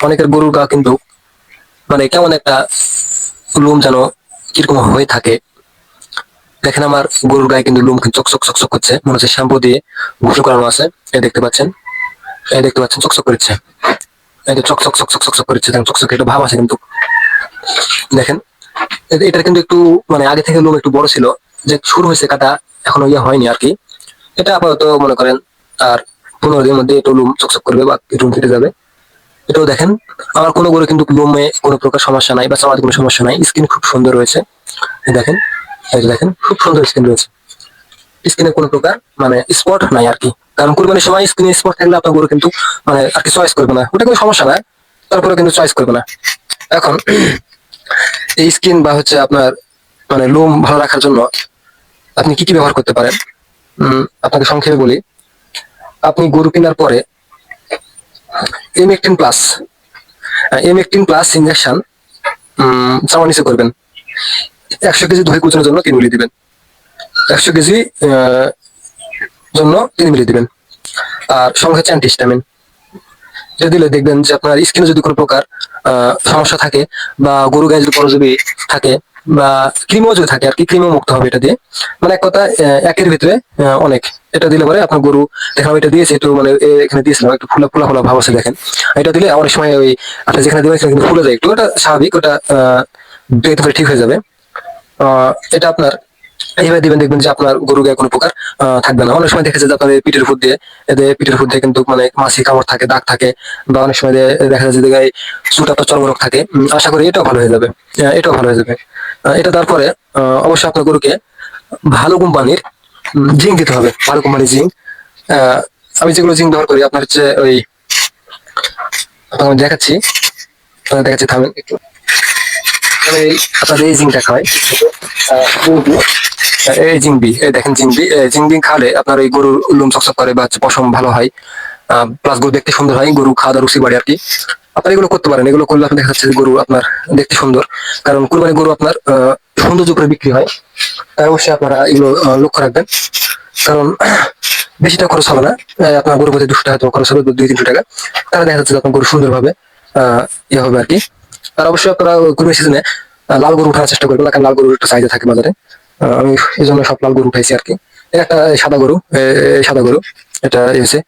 অনেকের গরুর গা কিন্তু মানে কেমন একটা লোম যেন কীরকম হয়ে থাকে দেখেন আমার গরুর গায়ে কিন্তু লোম চকচক চকচক করছে মনে হচ্ছে শ্যাম্পু দিয়ে গোসল করানো আছে এই দেখতে পাচ্ছেন এই দেখতে পাচ্ছেন চকচক করছে এই যে চকচক চকচক চকচক করছে দেখেন চকচক একটা ভাব আছে কিন্তু দেখেন এ- এটার কিন্তু একটু মানে আগে থেকে লোম একটু বড় ছিল যে শুরু হয়েছে কাটা এখনও ইয়ে হয়নি আর কি এটা আপাতত মনে করেন আর পনেরো দিনের মধ্যে একটু লোম চকচক করবে বা লোম কেটে যাবে এটাও দেখেন। আমার কোনো গরু কিন্তু লোমে কোনো প্রকার সমস্যা নাই বা চামাতে কোনো সমস্যা নাই। স্কিন খুব সুন্দর রয়েছে। দেখেন দেখেন, খুব সুন্দর স্কিন রয়েছে। স্কিনে কোনো প্রকার মানে স্পট নাই আর কি। কারণ কুরবানির সময় স্কিনে স্পট থাকলে আপনার গরু কিন্তু মানে আর কি চয়েস করবে না। ওটা কোনো সমস্যা না তারপরে কিন্তু চয়েস করবে না। এখন এই স্কিন বা হচ্ছে আপনার মানে লোম ভালো রাখার জন্য আপনি কি কি ব্যবহার করতে পারেন? আপনাকে সংক্ষেপে বলি, আপনি গরু কেনার পরে এমএকটিন প্লাস এমএকটিন প্লাস ইঞ্জেকশন চাওয়া নিচে করবেন। একশো কেজি দই কুচনের জন্য তিন মিলি দিবেন। একশো কেজি জন্য তিন মিলি দিবেন। আর সঙ্গে হচ্ছে অ্যান্টিস্টামিন এটা দিলে দেখবেন যে আপনার স্কিনে যদি কোনো প্রকার সমস্যা থাকে বা গরু গায়ে যদি পরজীবী থাকে বা ক্রিমও যদি থাকে, আর কি ক্রিমও মুক্ত হবে এটা দিয়ে। মানে এক কথা একের ভিতরে অনেক। এটা দিলে পরে আপনার গরু দেখেন আমি এটা দিয়েছি একটু মানে এখানে দিয়েছিলাম, একটু ফুলা ফুলা ফুলা ভাব আছে দেখেন। এটা দিলে অনেক সময় ওই, আপনি যেখানে দিবেন সেখানে ফুলে যায়, একটু ওটা স্বাভাবিক, ওটা দেখতে পারে ঠিক হয়ে যাবে। এটা আপনার, এইভাবে দিবেন, দেখবেন যে আপনার গরু গায়ে কোনো প্রকার থাকবে না। অনেক সময় দেখেছে যে আপনাদের পিঠের উপর দিয়ে, এদের পিঠের উপর দিয়ে কিন্তু মানে মাছি কামড় থাকে, দাগ থাকে, বা অনেক সময় দেখা যায় যে গায়ে চুট আপনার চর্মরোগ থাকে। আশা করি এটাও ভালো হয়ে যাবে। এটাও ভালো হয়ে যাবে। এটা তারপরে অবশ্যই আপনার গরুকে ভালো কোম্পানির জিঙ্ক দিতে হবে, ভালো কোম্পানির জিঙ্ক আমি যেগুলো জিঙ্ক ব্যবহার করি, আপনার হচ্ছে ওই দেখাচ্ছি দেখাচ্ছি, থামেন একটু। আমি আপনাদের এই জিঙ্কটা খাওয়াই। এই জিংবি এই দেখেন জিংবি জিংবি খাওয়ালে আপনার এই গরুর লোম চকচক করে বা পশম ভালো হয়। প্লাস গরু দেখতে সুন্দর হয়, গরু খাওয়া দাওয়া, রুচি বাড়ে আর কি আপনার এগুলো করতে পারেন, এগুলো করলে আপনার দেখা যাচ্ছে গরু আপনার দেখতে সুন্দর। কারণ কুরবানি গরু আপনার সৌন্দর্য করে বিক্রি হয়। অবশ্যই আপনারা এগুলো লক্ষ্য রাখবেন। কারণ, বেশি টাকা খরচ হবে না। আপনার গরু প্রতি দুশো টাকা খরচ হবে, দুই, তিনশো টাকা। তাহলে দেখা যাচ্ছে আপনার গরু সুন্দরভাবে ইয়ে হবে আর কি। আর অবশ্যই আপনারা কুরবানি সিজনে লাল গরু উঠানোর চেষ্টা করবেন। কারণ লাল গরুর একটা চাহিদা থাকে বাজারে। আমি এই জন্য সব লাল গরু উঠাইছি আর কি। একটা সাদা গরু সাদা গরু। এটা হয়েছে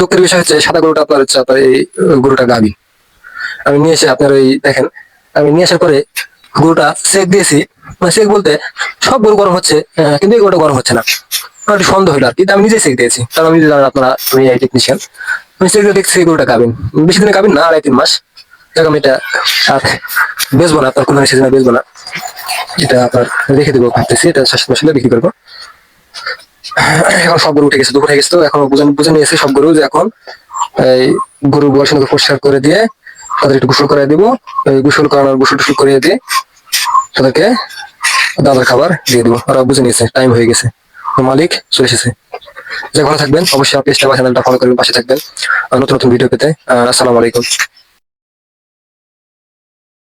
দুঃখের বিষয় হচ্ছে, সাদা গরুটা আপনার হচ্ছে আপনার এই গরুটা গাবি আমি নিয়ে এসে আপনার ওই দেখেন, আমি নিয়ে আসার পরে গরুটা সেক দিয়েছি। মানে সেক বলতে, সব গরু গরম হচ্ছে কিন্তু এই গরম হচ্ছে না। আমার একটু সন্দেহ হলো আর কি আমি নিজেই সেক দিয়েছি। কারণ আমি জানেন আপনারা, আমি এই টেকনিশিয়ান আমি সেক দিয়ে দেখছি গরুটা গাবিন বেশি দিনে গাবিন না, আড়াই, তিন মাস। দেখ আমি এটা আর বেচবো না, আপনার কোনো সিজনে বেচবো না। এটা আপনার রেখে দেবো, ভাবতেছি, এটা শেষ মাসে বিক্রি করব। এখন সব গরু উঠে গেছে, দুপুর হয়ে গেছে তো, এখন বুঝে বুঝে নিয়েছে সব গরু যে এখন এই গরু বয়স মতো পরিষ্কার করে দিয়ে তাদের একটু গোসল করে দিব। গোসল করানোর গোসল টুসল করে দিয়ে তাদেরকে দাদার খাবার দিয়ে দিব ওরা বুঝে নিয়েছে টাইম হয়ে গেছে। মালিক চলে এসেছে। যে ভালো থাকবেন। অবশ্যই আপনি চ্যানেলটা ফলো করবেন, পাশে থাকবেন। নতুন নতুন ভিডিও পেতে আসসালামু আলাইকুম।